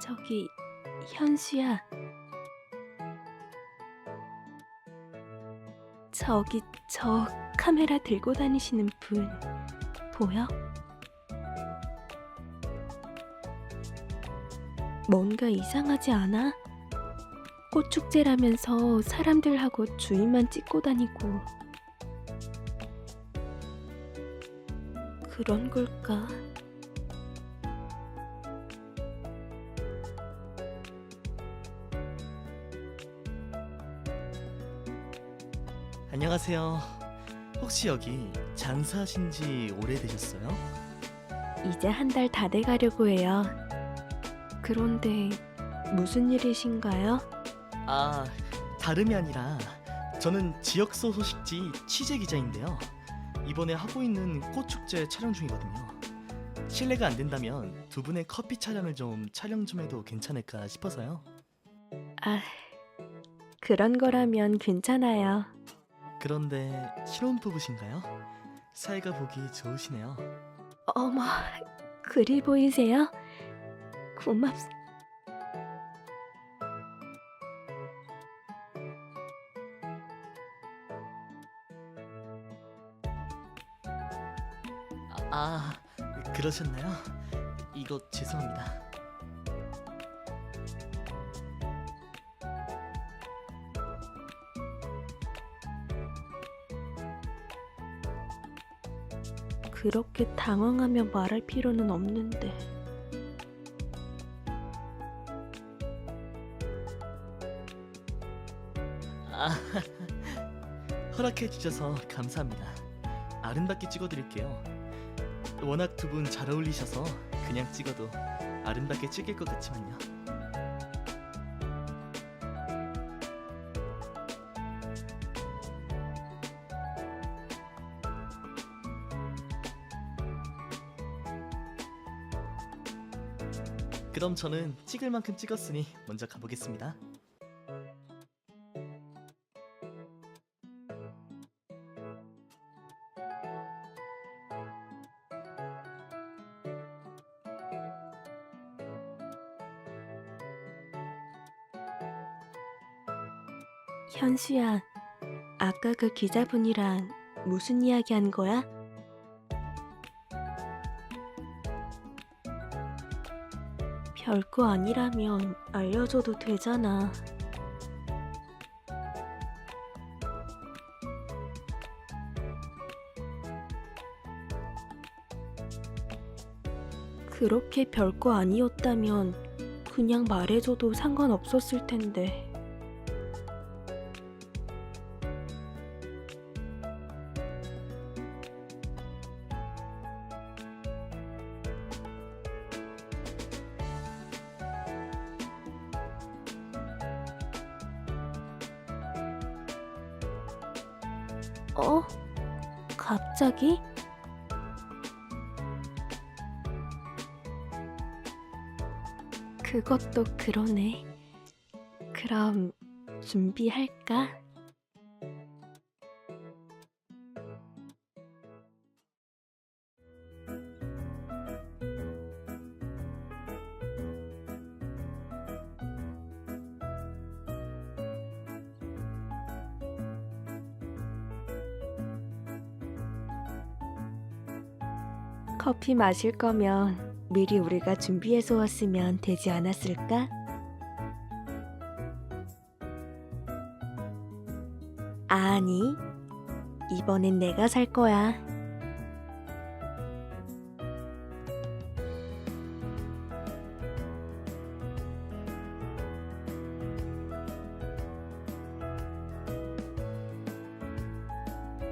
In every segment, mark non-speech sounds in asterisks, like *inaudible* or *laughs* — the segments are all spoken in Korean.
저기 현수야. 저기 저 카메라 들고 다니시는 분 보여? 뭔가 이상하지 않아? 꽃축제라면서 사람들하고 주인만 찍고 다니고 그런 걸까? 안녕하세요. 혹시 여기 장사하신 지 오래되셨어요? 이제 한 달 다 돼가려고 해요. 그런데 무슨 일이신가요? 아, 다름이 아니라 저는 지역소 소식지 취재 기자인데요. 이번에 하고 있는 꽃축제 촬영 중이거든요. 실례가 안 된다면 두 분의 커피 촬영을 좀 촬영 좀 해도 괜찮을까 싶어서요. 아, 그런 거라면 괜찮아요. 그런데 신혼 부부신가요? 사이가 보기 좋으시네요. 어머, 그리 보이세요? 고맙. 아, 그러셨나요? 이거 죄송합니다. 그렇게 당황하며 말할 필요는 없는데. 아, *laughs* 허락해 주셔서 감사합니다. 아름답게 찍어드릴게요. 워낙 두 분 잘 어울리셔서 그냥 찍어도 아름답게 찍힐 것 같지만요. 그럼 저는 찍을 만큼 찍었으니 먼저 가보겠습니다. 현수야, 아까 그 기자분이랑 무슨 이야기 한 거야? 별거 아니라면 알려줘도 되잖아. 그렇게 별거 아니었다면 그냥 말해줘도 상관없었을 텐데. 어? 갑자기? 그것도 그러네. 그럼 준비할까? 커피 마실 거면 미리 우리가 준비해서 왔으면 되지 않았을까? 아니, 이번엔 내가 살 거야.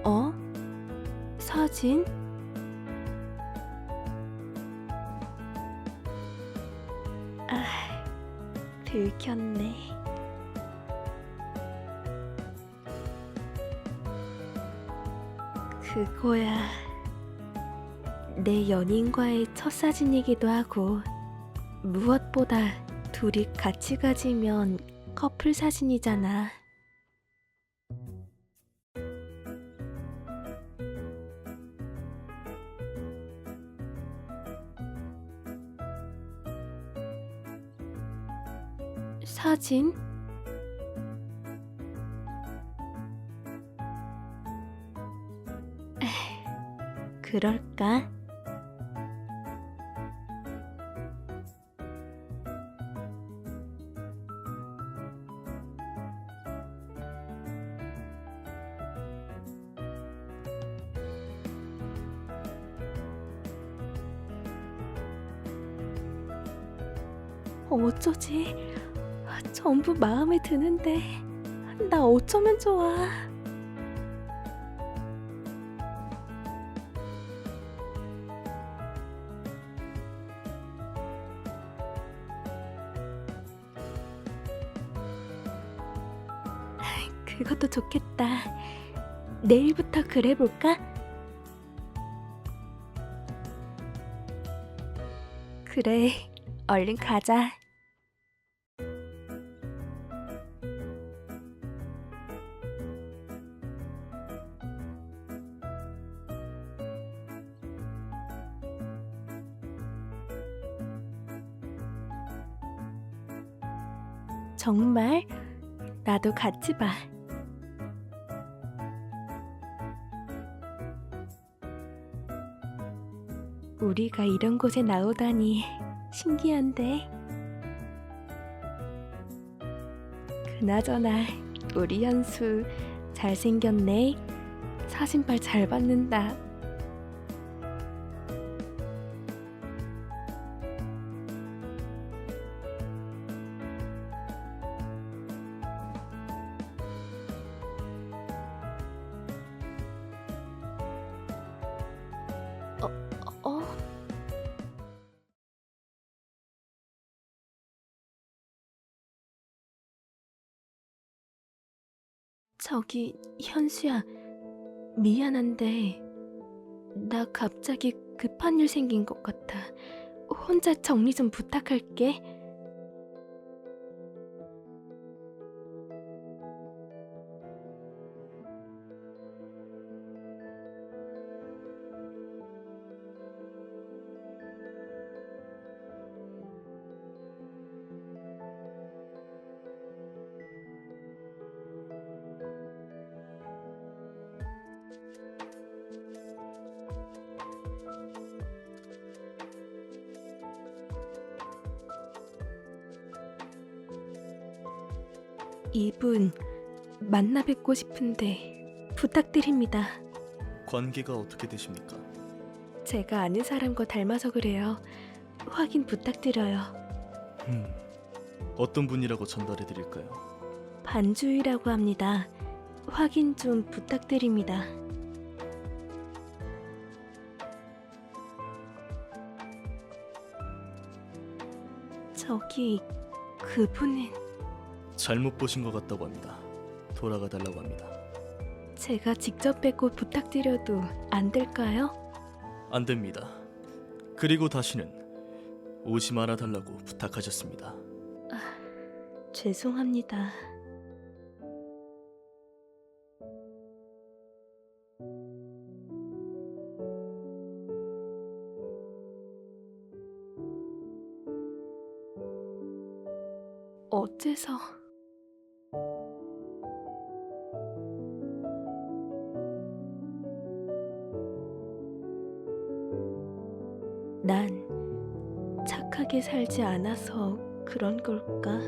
어? 사진? 들켰네. 그거야. 내 연인과의 첫 사진이기도 하고, 무엇보다 둘이 같이 가지면 커플 사진이잖아. 사진? 그럴까? 어쩌지? 전부 마음에 드는데 나 어쩌면 좋아? 그것도 좋겠다. 내일부터 그래 볼까? 그래, 얼른 가자. 정말 나도 같이 봐. 우리가 이런 곳에 나오다니 신기한데. 그나저나 우리 현수 잘생겼네. 사진빨 잘 받는다. 저기 현수야. 미안한데 나 갑자기 급한 일 생긴 것 같아. 혼자 정리 좀 부탁할게 이분 만나 뵙고 싶은데 부탁드립니다 관계가 어떻게 되십니까? 제가 아는 사람과 닮아서 그래요 확인 부탁드려요 음, 어떤 분이라고 전달해 드릴까요? 반주희라고 합니다. 확인 좀 부탁드립니다. 저기 그분은 잘못 보신 것 같다고 합니다. 돌아가 달라고 합니다. 제가 직접 뵙고 부탁드려도 안 될까요? 안 됩니다. 그리고 다시는 오지 말아 달라고 부탁하셨습니다. 죄송합니다. 어째서 난 착하게 살지 않아서 그런 걸까?